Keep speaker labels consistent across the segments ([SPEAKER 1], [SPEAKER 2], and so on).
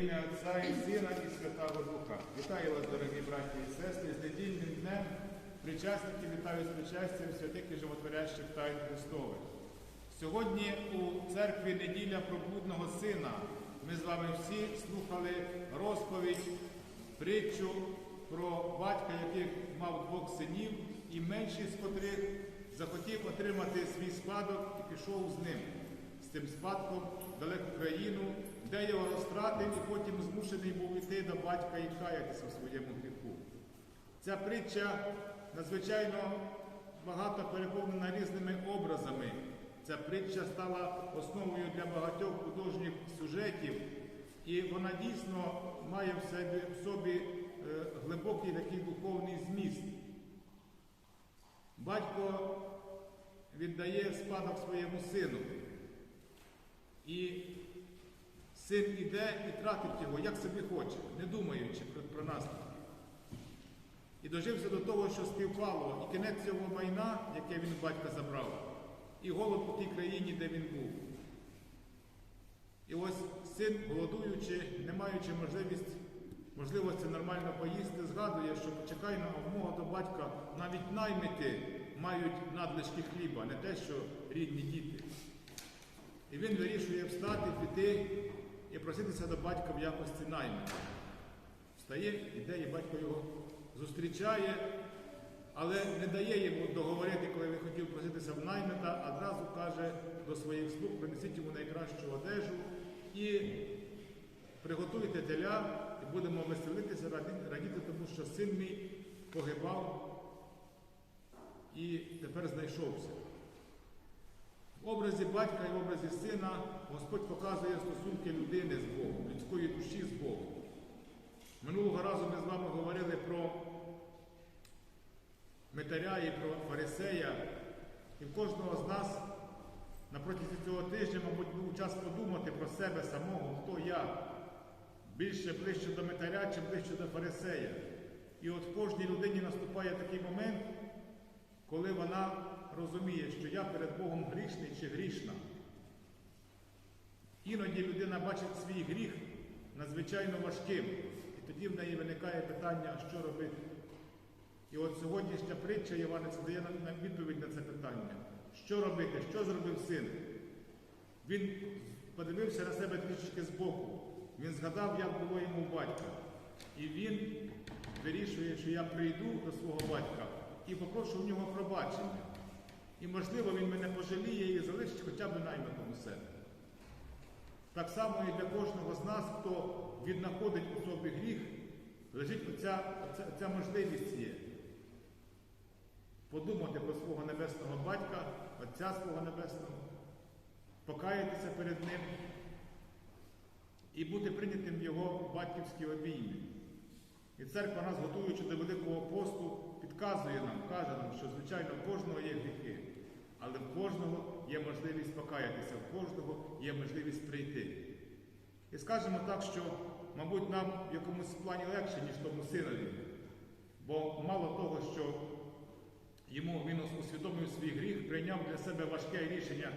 [SPEAKER 1] ім'я Отця і Сина і Святого Духа. Вітаю вас, дорогі браті і сестри, з недільним днем. Причасники вітаю з причастям святих і животворящих тайн Христових. Сьогодні у церкві неділя Проблудного сина. Ми з вами всі слухали розповідь, притчу про батька, який мав двох синів, і менший з котрих захотів отримати свій спадок і пішов з ним, з цим спадком далеку країну, де його розтратив і потім змушений був іти до батька і каятися в своєму гріху. Ця притча надзвичайно багато переповнена різними образами. Ця притча стала основою для багатьох художніх сюжетів, і вона дійсно має в собі, в собі е, глибокий такий духовний зміст. Батько віддає спадок своєму сину. І син іде і тратить його, як собі хоче, не думаючи про, про наслідки. І дожився до того, що співпало і кінець цього майна, яке він батька забрав, і голод у тій країні, де він був. І ось син, голодуючи, не маючи можливість, можливості нормально поїсти, згадує, що почекай на мого до батька, навіть наймити мають надлишки хліба, не те, що рідні діти. І він вирішує встати, піти і проситися до батька в якості наймита. Встає, іде, і батько його зустрічає, але не дає йому договорити, коли він хотів проситися в наймита, одразу каже до своїх слуг, принесіть йому найкращу одежу і приготуйте теля, і будемо веселитися, радіти, тому що син мій погибав і тепер знайшовся. В образі батька і в образі сина Господь показує стосунки людини з Богом, людської душі з Богом. Минулого разу ми з вами говорили про Митаря і про Фарисея, і в кожного з нас на протязі цього тижня, мабуть, був час подумати про себе самого, хто я, більше ближче до Митаря чи ближче до Фарисея. І от кожній людині наступає такий момент, коли вона розуміє, що я перед Богом грішний чи грішна. Іноді людина бачить свій гріх надзвичайно важким, і тоді в неї виникає питання, що робити. І от сьогоднішня притча Іванець дає нам відповідь на це питання. Що робити, що зробив син? Він подивився на себе трішки збоку. Він згадав, як було йому батька. І він вирішує, що я прийду до свого батька і попрошу в нього пробачення. І, можливо, він мене пожаліє і залишить хоча б наймитом у себе. Так само і для кожного з нас, хто віднаходить у собі гріх, лежить оця, оця, оця можливість є. Подумати про свого небесного батька, Отця свого Небесного, покаятися перед Ним і бути прийнятим в Його батьківські обійми. І церква нас, готуючи до Великого посту, підказує нам, каже нам, що, звичайно, в кожного є гріхи, але в кожного є можливість покаятися, в кожного є можливість прийти. І скажемо так, що, мабуть, нам в якомусь плані легше, ніж тому синові. Бо мало того, що йому він усвідомив свій гріх, прийняв для себе важке рішення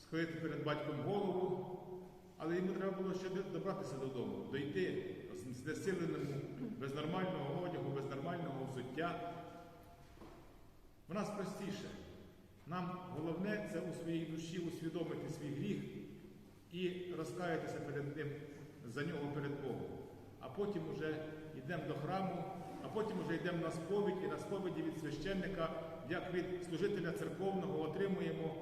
[SPEAKER 1] схилити перед батьком голову, але йому треба було ще добратися додому, дойти знесиленому, без нормального одягу, без нормального взуття. В нас простіше. Нам головне це у своїй душі усвідомити свій гріх і розкаятися перед ним за нього перед Богом. А потім вже йдемо до храму, а потім вже йдемо на сповідь і на сповіді від священника, як від служителя церковного, отримуємо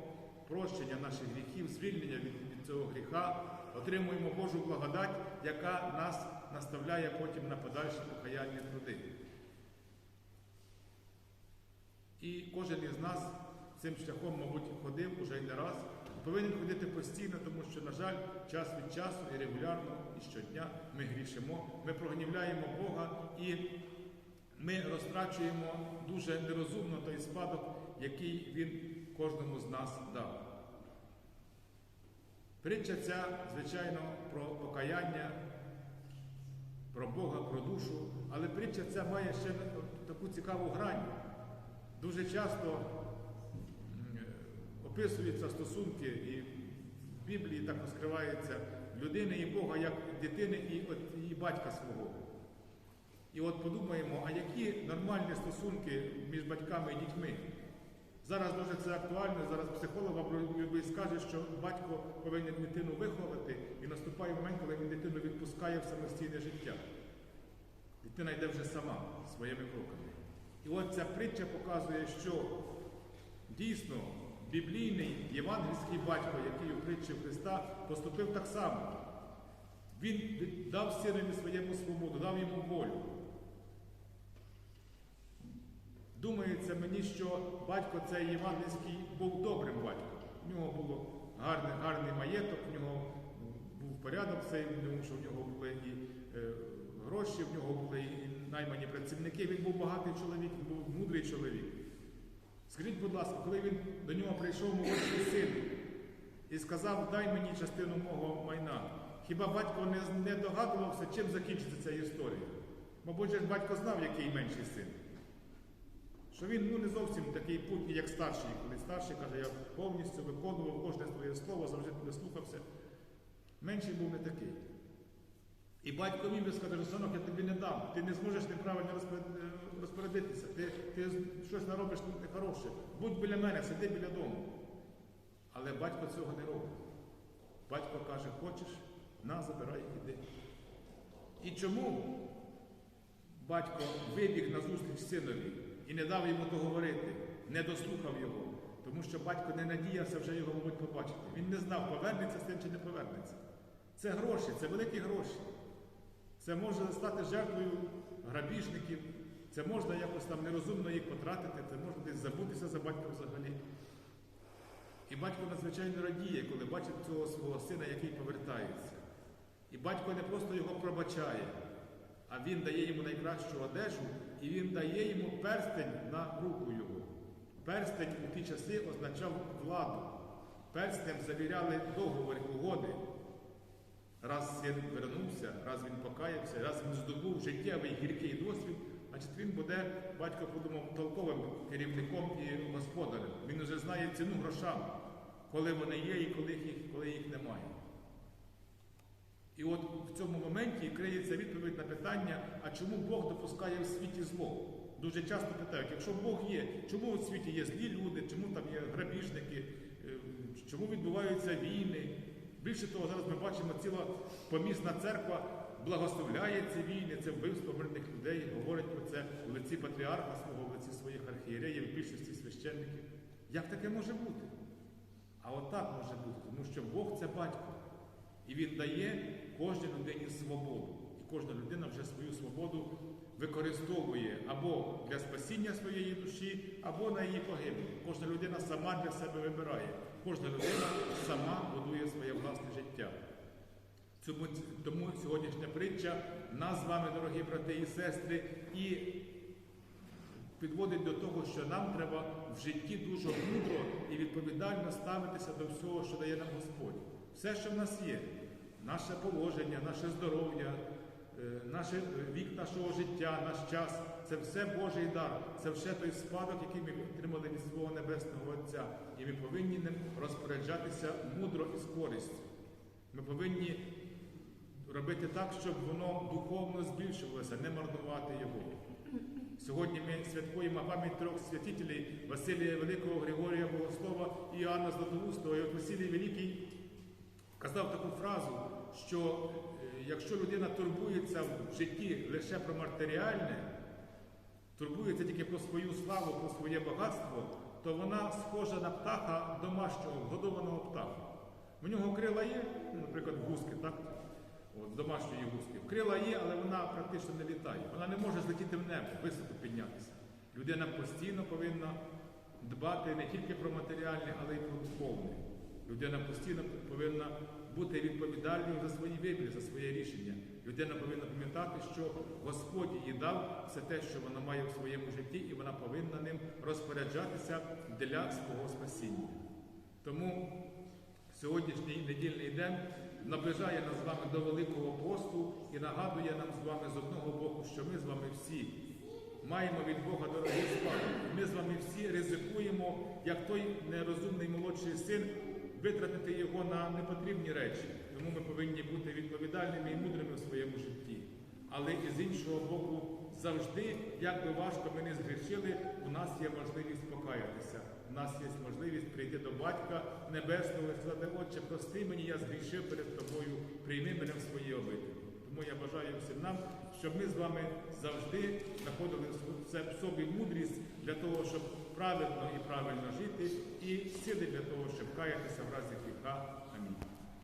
[SPEAKER 1] прощення наших гріхів, звільнення від, від цього гріха, отримуємо Божу благодать, яка нас наставляє потім на подальші покаяння труди. І кожен із нас цим шляхом, мабуть, ходив уже не раз, повинен ходити постійно, тому що, на жаль, час від часу і регулярно, і щодня ми грішимо, ми прогнівляємо Бога і ми розтрачуємо дуже нерозумно той спадок, який Він кожному з нас дав. Притча ця, звичайно, про покаяння, про Бога, про душу, але притча ця має ще таку цікаву грань. Дуже часто описуються стосунки, і в Біблії так розкривається людини і Бога, як дитини і, і батька свого. І от подумаємо, а які нормальні стосунки між батьками і дітьми? Зараз дуже це актуально. Зараз психолог вам скаже, що батько повинен дитину виховати, і наступає момент, коли він дитину відпускає в самостійне життя. Дитина йде вже сама своїми кроками. І от ця притча показує, що дійсно біблійний євангельський батько, який у притчі Христа, поступив так само. Він дав синові своєму свободу, дав йому волю. Думається мені, що батько цей євангельський був добрим батьком. У нього було гарний, гарний маєток, в нього був порядок цей, тому що в нього були і е, гроші, в нього були і наймані працівники. Він був багатий чоловік, він був мудрий чоловік. Скажіть, будь ласка, коли він до нього прийшов молодший син і сказав, дай мені частину мого майна, хіба батько не догадувався, чим закінчиться ця історія? Мабуть, батько знав, який менший син. Що він ну, не зовсім такий путній, як старший. Коли старший каже, я повністю виконував кожне своє слово, завжди тебе слухався. Менший був не такий. І батько міг би сказати, що синок, я тобі не дам, ти не зможеш неправильно е, розпорядитися, ти, ти щось наробиш нехороше. Будь біля мене, сиди біля дому. Але батько цього не робить. Батько каже, хочеш, на, забирай, іди. І чому батько вибіг на зустріч синові і не дав йому договорити, не дослухав його, тому що батько не надіявся вже його, мабуть, побачити. Він не знав, повернеться син чи не повернеться. Це гроші, це великі гроші. Це може стати жертвою грабіжників, це можна якось там нерозумно їх потратити, це можна десь забутися за батьком взагалі. І батько надзвичайно радіє, коли бачить цього свого сина, який повертається. І батько не просто його пробачає, а він дає йому найкращу одежу, і він дає йому перстень на руку його. Перстень у ті часи означав владу. Перстнем завіряли договори, угоди. Раз син вернувся, раз він покаявся, раз він здобув життєвий гіркий досвід, значить він буде, батько подумав, толковим керівником і господарем. Він вже знає ціну грошам, коли вони є і коли їх, коли їх немає. І от в цьому моменті криється відповідь на питання, а чому Бог допускає в світі зло? Дуже часто питають, якщо Бог є, чому у світі є злі люди, чому там є грабіжники, е, чому відбуваються війни? Більше того, зараз ми бачимо, ціла помісна церква благословляє ці війни, це вбивство мирних людей, говорить про це у лиці патріарха свого, в лиці своїх архієреїв, більшості священників. Як таке може бути? А отак може бути, тому що Бог це батько. І він дає кожній людині свободу. І кожна людина вже свою свободу використовує або для спасіння своєї душі, або на її погибель. Кожна людина сама для себе вибирає. Кожна людина сама будує своє власне життя. Тому сьогоднішня притча нас з вами, дорогі брати і сестри, і підводить до того, що нам треба в житті дуже мудро і відповідально ставитися до всього, що дає нам Господь. Все, що в нас є, наше положення, наше здоров'я, е, наш вік нашого життя, наш час це все Божий дар, це все той спадок, який ми отримали від свого Небесного Отця. І ми повинні ним розпоряджатися мудро і з користю. Ми повинні робити так, щоб воно духовно збільшувалося, не марнувати його. Сьогодні ми святкуємо пам'ять трьох святителів Василія Великого, Григорія Богослова і Іоанна Златоустого. І от Василій Великий казав таку фразу, що е, якщо людина турбується в житті лише про матеріальне, турбується тільки про свою славу, про своє багатство, то вона схожа на птаха домашнього, годованого птаха. У нього крила є, ну, наприклад, гуски, так? От, домашньої гуски. Крила є, але вона практично не літає. Вона не може злетіти в небо, високо піднятися. Людина постійно повинна дбати не тільки про матеріальне, але й про духовне. Людина постійно повинна бути відповідальною за свої вибір, за своє рішення. Людина повинна пам'ятати, що Господь їй дав все те, що вона має в своєму житті, і вона повинна ним розпоряджатися для свого спасіння. Тому сьогоднішній недільний день наближає нас з вами до Великого посту і нагадує нам з вами з одного боку, що ми з вами всі маємо від Бога дорогий спадок. Ми з вами всі ризикуємо, як той нерозумний молодший син, витратити його на непотрібні речі, тому ми повинні бути відповідальними і мудрими в своєму житті. Але і з іншого боку, завжди, як би важко ми не згрішили, у нас є можливість покаятися. У нас є можливість прийти до Батька Небесного і сказати, Отче, прости мені, я згрішив перед тобою, прийми мене в свої обителі. Тому я бажаю всім нам, щоб ми з вами завжди знаходили в собі мудрість для того, щоб правильно і правильно жити, і сили для того, щоб каятися в разі гріха.